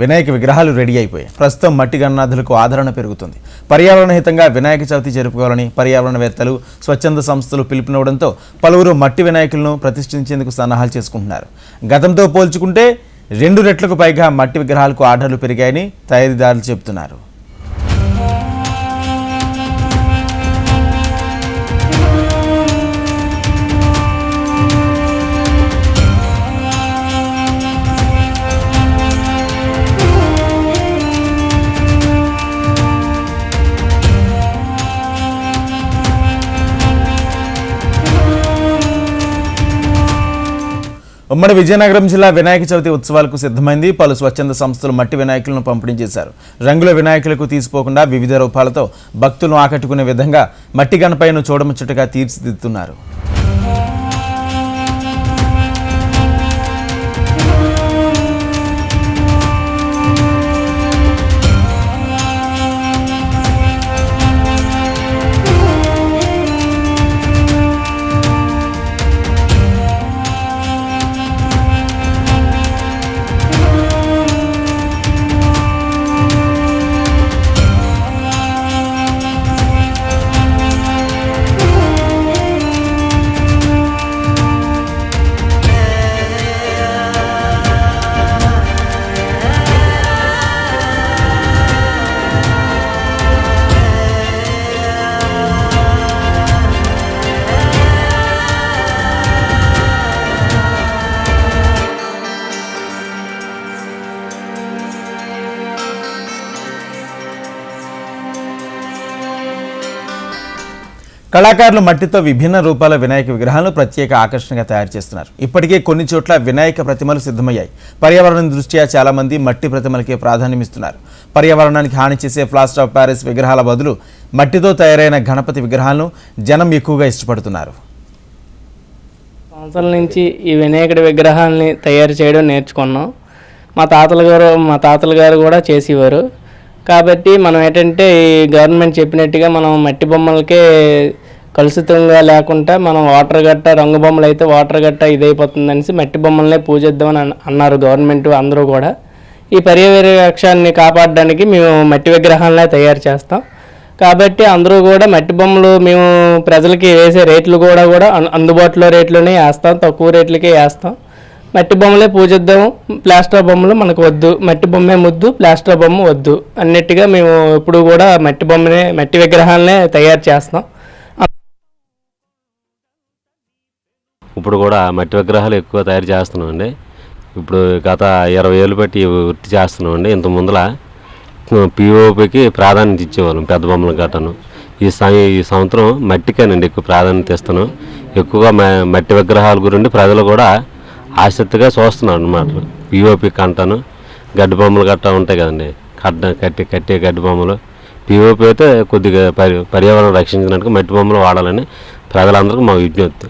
వినాయక విగ్రహాలు రెడీ అయిపోయాయి. ప్రస్తుతం మట్టి గణనాథులకు ఆదరణ పెరుగుతుంది. పర్యావరణ హితంగా వినాయక చవితి జరుపుకోవాలని పర్యావరణవేత్తలు స్వచ్ఛంద సంస్థలు పిలుపునివ్వడంతో పలువురు మట్టి వినాయకులను ప్రతిష్ఠించేందుకు సన్నాహాలు చేసుకుంటున్నారు. గతంతో పోల్చుకుంటే రెండు రెట్లకు పైగా మట్టి విగ్రహాలకు ఆర్డర్లు పెరిగాయని తయారీదారులు చెబుతున్నారు. ఉమ్మడి విజయనగరం జిల్లా వినాయక చవితి ఉత్సవాలకు సిద్ధమైంది పలు స్వచ్ఛంద సంస్థలు మట్టి వినాయకులను పంపిణీ చేశారు. రంగుల వినాయకులకు తీసుకోకుండా వివిధ రూపాలతో భక్తులను ఆకట్టుకునే విధంగా మట్టి గణపైను చూడముచ్చటగా తీర్చిదిద్దుతున్నారు. కళాకారులు మట్టితో విభిన్న రూపాల వినాయక విగ్రహాలను ప్రత్యేక ఆకర్షణగా తయారు చేస్తున్నారు. ఇప్పటికే కొన్ని చోట్ల వినాయక ప్రతిమలు సిద్ధమయ్యాయి. పర్యావరణం దృష్ట్యా చాలామంది మట్టి ప్రతిమలకే ప్రాధాన్యమిస్తున్నారు. పర్యావరణానికి హాని చేసే ప్లాస్టర్ ఆఫ్ ప్యారిస్ విగ్రహాల బదులు మట్టితో తయారైన గణపతి విగ్రహాలను జనం ఎక్కువగా ఇష్టపడుతున్నారు. సంవత్సరాల నుంచి ఈ వినాయకుడి విగ్రహాలని తయారు చేయడం నేర్చుకున్నాం. మా తాతల గారు మా తాతల గారు కూడా చేసేవారు. కాబట్టి మనం ఏంటంటే ఈ గవర్నమెంట్ చెప్పినట్టుగా మనం మట్టి బొమ్మలకే కలుషితంగా లేకుండా మనం వాటర్ గట్ట రంగు బొమ్మలు అయితే వాటర్ గట్ట ఇదైపోతుంది అనేసి మట్టి బొమ్మలనే పూజిద్దామని అన్నారు గవర్నమెంట్ అందరూ కూడా. ఈ పర్యవేక్షాన్ని కాపాడడానికి మేము మట్టి విగ్రహాలనే తయారు చేస్తాం. కాబట్టి అందరూ కూడా మట్టి బొమ్మలు మేము ప్రజలకి వేసే రేట్లు కూడా కూడా అందుబాటులో రేట్లోనే వేస్తాం తక్కువ రేట్లకే వేస్తాం. మట్టి బొమ్మలే పూజిద్దాం ప్లాస్టర్ బొమ్మలు మనకు వద్దు. మట్టి బొమ్మే ముద్దు ప్లాస్టర్ బొమ్మ వద్దు. అన్నట్టుగా మేము ఇప్పుడు కూడా మట్టి బొమ్మనే మట్టి విగ్రహాలనే తయారు చేస్తాం ఇప్పుడు కూడా మట్టి విగ్రహాలు ఎక్కువ తయారు చేస్తున్నాం అండి ఇప్పుడు గత ఇరవై ఏళ్ళు బట్టి వృత్తి చేస్తున్నాం అండి ఇంత ముందల పిఓపికి ప్రాధాన్యత ఇచ్చేవాళ్ళం పెద్ద బొమ్మలు గట్టను. ఈ సం ఈ సంవత్సరం మట్టికేనండి ఎక్కువ ప్రాధాన్యత ఇస్తున్నాం. ఎక్కువగా మ- మట్టి విగ్రహాల గురించి ప్రజలు కూడా ఆసక్తిగా చూస్తున్నాను అన్నమాట. పిఓపి కంటను గడ్డి బొమ్మలు గట్టా ఉంటాయి కదండి. కట్ట కట్టి కట్టే గడ్డి బొమ్మలు. పిఓపి అయితే కొద్దిగా పరి పర్యావరణం రక్షించడానికి మట్టి బొమ్మలు వాడాలని ప్రజలందరికీ మా విజ్ఞప్తి.